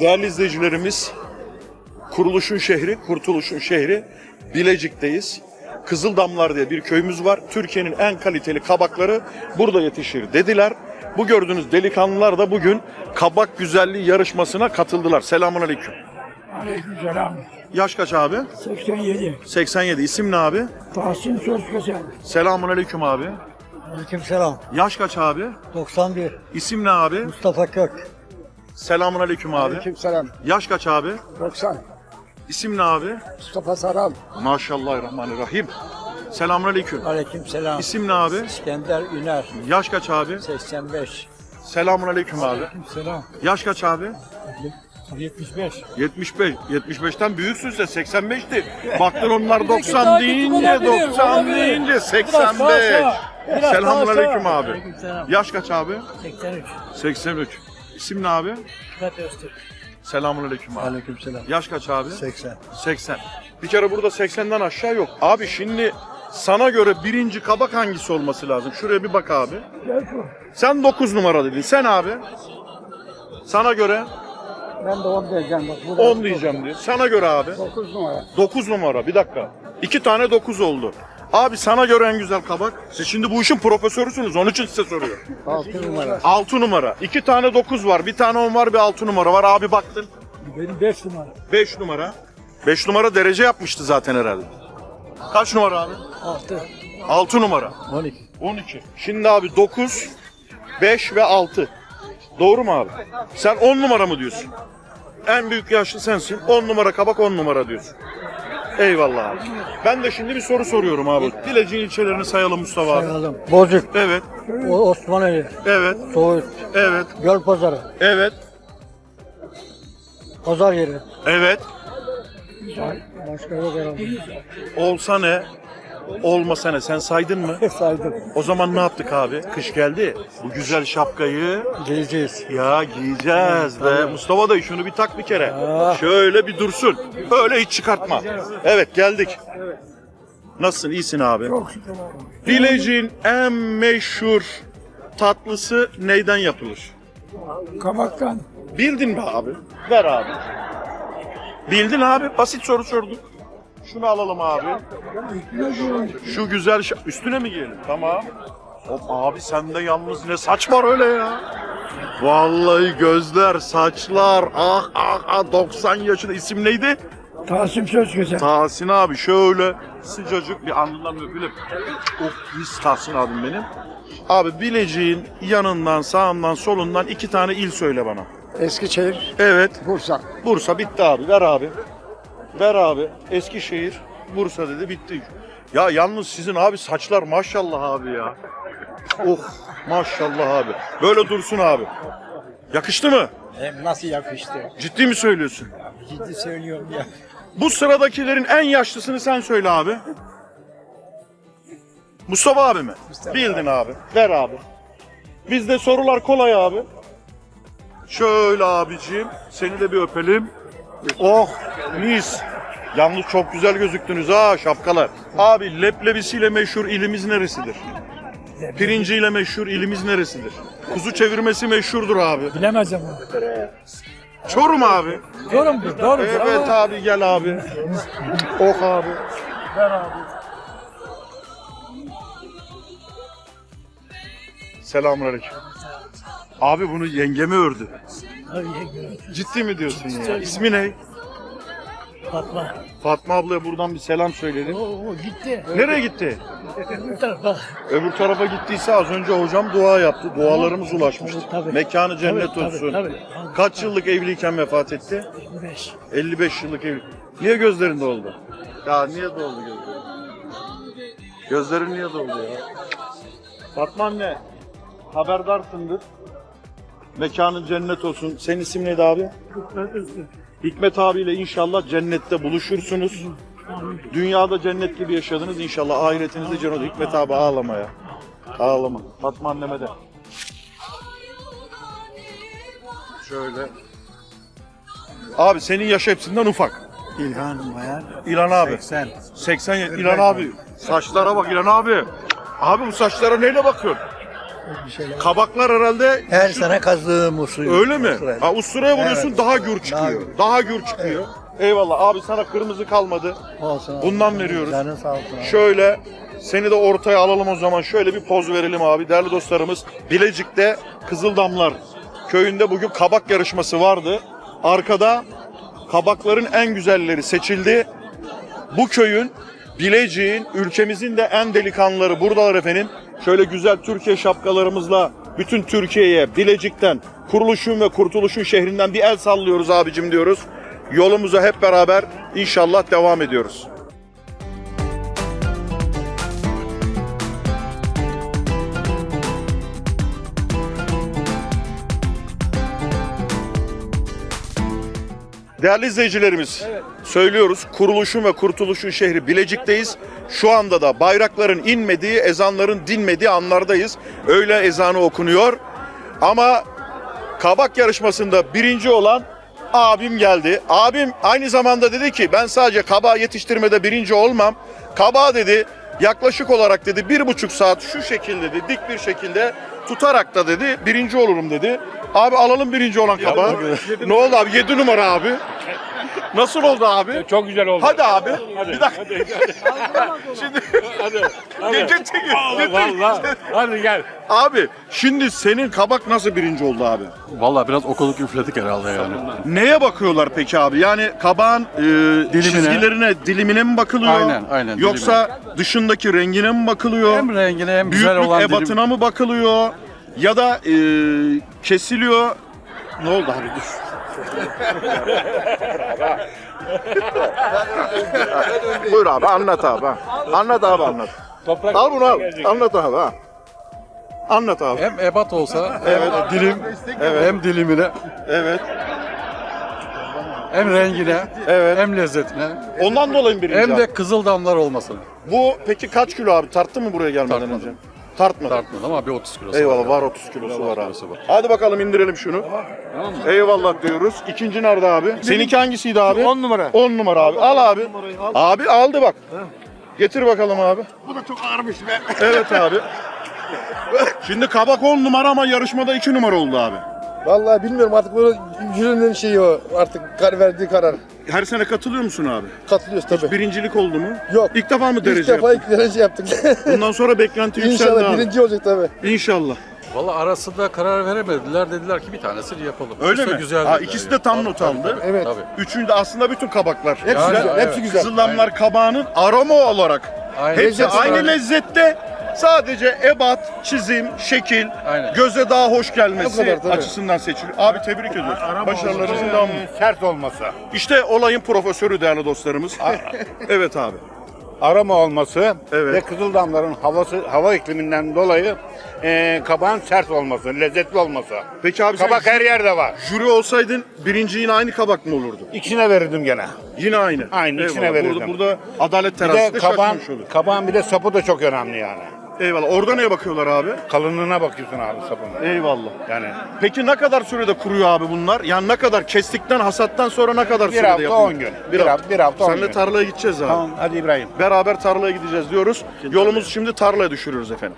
Değerli izleyicilerimiz, kuruluşun şehri, kurtuluşun şehri Bilecik'teyiz. Kızıldamlar diye bir köyümüz var. Türkiye'nin en kaliteli kabakları burada yetişir dediler. Bu gördüğünüz delikanlılar da bugün kabak güzelliği yarışmasına katıldılar. Selamun aleyküm. Aleykümselam. Yaş kaç abi? 87. 87. İsim ne abi? Tahsin Sözkesen. Selamun aleyküm abi. Aleykümselam. Yaş kaç abi? 91. İsim ne abi? Mustafa Kök. Selamun aleyküm abi. Aleykümselam. Yaş kaç abi? 90. İsim ne abi? Mustafa Saral. Maşallahirrahmanirrahim. Selamun aleyküm. Aleykümselam. İsim ne abi? İskender Üner. Yaş kaç abi? 85. Selamun aleyküm abi. Selam. Yaş kaç abi? 75. 75. 75'ten büyüksün sen 85'ti. Baktın onlar 90 deyince 90 deyince 85. Selamun aleyküm abi. Yaş kaç abi? 83. 83. İsim ne abi? Fırat Öztürk. Selamun aleyküm abi. Aleykümselam. Yaş kaç abi? 80. 80. Bir kere burada 80'den aşağı yok. Abi şimdi sana göre birinci kabak hangisi olması lazım? Şuraya bir bak abi. Sen 9 numara dedin. Sen abi? Sana göre Ben de 10 diyeceğim bak. Burada 10 diyeceğim diyor. Sana göre abi 9 numara. 9 numara. Bir dakika. 2 tane 9 oldu. Abi sana göre en güzel kabak. Siz şimdi bu işin profesörüsünüz. Onun için size soruyorum. 6 numara. 6 numara. 2 tane 9 var. Bir tane 10 var, bir 6 numara var. Abi baktın. Benim 5 numara. 5 numara. 5 numara derece yapmıştı zaten herhalde. Kaç numara abi? 6. 6 numara. 12. 12. Şimdi abi 9, 5 ve 6. Doğru mu abi? Sen 10 numara mı diyorsun? En büyük yaşlı sensin. 10 numara kabak 10 numara diyorsun. Eyvallah abi. Ben de şimdi bir soru soruyorum abi. Bilecik'in ilçelerini sayalım Mustafa abi. Sayalım. Bozuk. Evet, O Osmanlı. evet, Soğut. evet, Göl Pazarı. evet, Pazar yeri. evet. Başka yok herhalde. Olsa ne? Olmasa ne? Sen saydın mı? Saydım. O zaman ne yaptık abi? Kış geldi. Bu güzel şapkayı Geleceğiz. Ya giyeceğiz be. Mustafa dayı şunu bir tak bir kere. Şöyle bir dursun. Öyle hiç çıkartma. Evet geldik. Nasılsın? İyisin abi. Çok şükür abi. Bilecik'in en meşhur tatlısı neyden yapılır? Kabaktan. Bildin mi abi? Ver abi. Bildin abi. Basit soru sorduk. Şunu alalım abi. Şu güzel şa- üstüne mi giyelim? Tamam. Hop abi sende yalnız ne saç var öyle ya. Vallahi gözler, saçlar, ah ah ah 90 yaşında isim neydi? Tahsin Sözkesen. Tahsin abi şöyle sıcacık bir alnından öpülüp. Of mis Tahsin abim benim. Abi Bilecik'in yanından, sağından, solundan iki tane il söyle bana. Eskişehir. Evet. Bursa. Bursa bitti abi. Ver abi. Ver abi. Eskişehir, Bursa dedi bitti. Ya yalnız sizin abi saçlar maşallah abi ya. Oh maşallah abi. Böyle dursun abi. Yakıştı mı? Hem nasıl yakıştı? Ciddi mi söylüyorsun? Ciddi söylüyorum ya. Bu sıradakilerin en yaşlısını sen söyle abi. Mustafa abi mi? Bildin abi. Ver abi. Bizde sorular kolay abi. Şöyle abiciğim. Seni de bir öpelim. Oh mis. Yalnız çok güzel gözüktünüz ha şapkalar. Abi leblebisiyle meşhur ilimiz neresidir? Pirinciyle meşhur ilimiz neresidir? Kuzu çevirmesi meşhurdur abi. Bilemezdim onu. Çorum abi. Doğru Doğru. Evet abi gel abi. Ok abi. Ver abi. Selamünaleyküm. Abi bunu yengeme ördü. Ciddi mi diyorsun ya? İsmi ne? Fatma. Fatma ablaya buradan bir selam söyledim. O gitti. Nereye gitti? Bu tarafa. Öbür tarafa gittiyse az önce hocam dua yaptı. Dualarımız ulaşmıştı. Tabii. Mekanı cennet Tabii, tabii, olsun. tabii. Kaç yıllık evliyken vefat etti? 5. 55 yıllık evli. Niye gözlerin doldu? Ya niye doldu gözlerin? Gözlerin niye doldu ya? Fatma anne, haberdarsındır. Mekanın cennet olsun. Senin isim neydi abi? Hikmet abiyle inşallah cennette buluşursunuz. Dünyada cennet gibi yaşadınız inşallah ahiretinizde cennet. Hikmet abi ağlama ya. Ağlama. Fatma anneme de. Şöyle. Abi senin yaş hepsinden ufak. İlhan Bayar. İlan abi. 80. 80 İlan abi. Saçlara bak İlan abi. Abi bu saçlara neyle bakıyorsun? Bir şeyler. Kabaklar herhalde Her sene kazdığım usul. öyle mi? Ha usturaya vuruyorsun Evet. daha gür çıkıyor. Daha gür çıkıyor. Eyvallah abi sana kırmızı kalmadı. Olsun abi. Bundan veriyoruz. Canın sağ olsun abi. Şöyle seni de ortaya alalım o zaman. Şöyle bir poz verelim abi. Değerli dostlarımız Bilecik'te Kızıldamlar köyünde bugün kabak yarışması vardı. Arkada kabakların en güzelleri seçildi. Bu köyün Bilecik'in ülkemizin de en delikanlıları buradalar efendim. Şöyle güzel Türkiye şapkalarımızla bütün Türkiye'ye Bilecik'ten kuruluşun ve kurtuluşun şehrinden bir el sallıyoruz abicim diyoruz. Yolumuza hep beraber inşallah devam ediyoruz. Değerli izleyicilerimiz, söylüyoruz kuruluşun ve kurtuluşun şehri Bilecik'teyiz. Şu anda da bayrakların inmediği, ezanların dinmediği anlardayız. Öyle ezanı okunuyor. Ama kabak yarışmasında birinci olan abim geldi. Abim aynı zamanda dedi ki ben sadece kabağı yetiştirmede birinci olmam. Kabağı dedi yaklaşık olarak dedi bir buçuk saat şu şekilde dedi dik bir şekilde tutarak da dedi birinci olurum dedi. Abi alalım birinci olan kabağı. ne oldu abi? Yedi numara abi. Nasıl oldu abi? Çok güzel oldu. Hadi abi. Bir dakika. Şimdi Hadi. Hadi. getir çekin. Vallahi. Hadi gel. Abi şimdi senin kabak nasıl birinci oldu abi? Vallahi biraz okuduk üfledik herhalde yani. Neye bakıyorlar peki abi? Yani kabağın e, çizgilerine, dilimine mi bakılıyor? Aynen, aynen, Yoksa dışındaki rengine mi bakılıyor? Hem rengine hem güzel Büyüklük olan ebatına mı bakılıyor? Ya da e, kesiliyor. Ne oldu abi dur. Buyur abi anlat abi. ha. Anlat abi anlat. Toprak Al bunu al. Anlat abi ha. Anlat abi. Hem ebat olsa evet. dilim hem dilimine Evet. hem rengine Evet. hem lezzetine Ondan dolayı mı birinci hem abi? de kızıl damlar olmasın. Bu peki kaç kilo abi? Tarttı mı buraya gelmeden Tartmadım. önce? Tartmadı. Tartmadı ama bir 30 kilosu Eyvallah var. var 30 kilosu var abi. kilosu var. Hadi bakalım indirelim şunu. Eyvallah diyoruz. İkinci nerede abi? Seninki hangisiydi abi? 10 numara. 10 numara abi. Al abi. Abi aldı bak. Getir bakalım abi. Bu da çok ağırmış be. Evet abi. Şimdi kabak 10 numara ama yarışmada 2 numara oldu abi. Vallahi bilmiyorum artık bunu jürinin şeyi o artık kar verdiği karar. Her sene katılıyor musun abi? Katılıyoruz tabii. Birincilik oldu mu? Yok. İlk defa mı İlk derece defa yaptın? ilk derece yaptık. Bundan sonra beklenti yükseldi İnşallah abi. birinci olacak tabii. İnşallah. Vallahi arasında karar veremediler. Dediler ki bir tanesini yapalım. Öyle de mi? Güzel ha, dediler ikisi yani. de tam Tabii, not tabii, aldı. Evet. Tabii. Üçünde aslında bütün kabaklar. Hepsi Yani, güzel. evet. Hepsi güzel. Kızıldamlar kabağının aroma olarak Aynen. hepsi aynı olarak. lezzette. Sadece ebat, çizim, şekil, Aynen. göze daha hoş gelmesi O kadar, tabii. açısından seçiliyor. Abi tebrik ediyoruz. Başarılarınızın devamı. sert olması. İşte olayın profesörü değerli dostlarımız. evet abi. Arama olması Evet. ve Kızıldamların havası hava ikliminden dolayı e, kabağın sert olması, lezzetli olması. Peki abi Kabak sen her yerde var. jüri olsaydın birinci yine aynı kabak mı olurdu? İkisine verirdim gene. Yine aynı. Aynı, ikisine Eyvallah. verirdim. Burada, burada adalet Bir terazisi de de kabağın, şaşmış olur. kabağın bir de sapı da çok önemli yani. Eyvallah. Orada neye bakıyorlar abi? Kalınlığına bakıyorsun abi sapına. Eyvallah. Yani Peki ne kadar sürede kuruyor abi bunlar? Yani ne kadar kestikten hasattan sonra ne kadar Bir sürede hafta, yapılıyor? on gün. Bir hafta- bir hafta, on Senle gün. tarlaya gideceğiz abi. tamam hadi İbrahim. Beraber tarlaya gideceğiz diyoruz. Yolumuzu şimdi tarlaya düşürüyoruz efendim.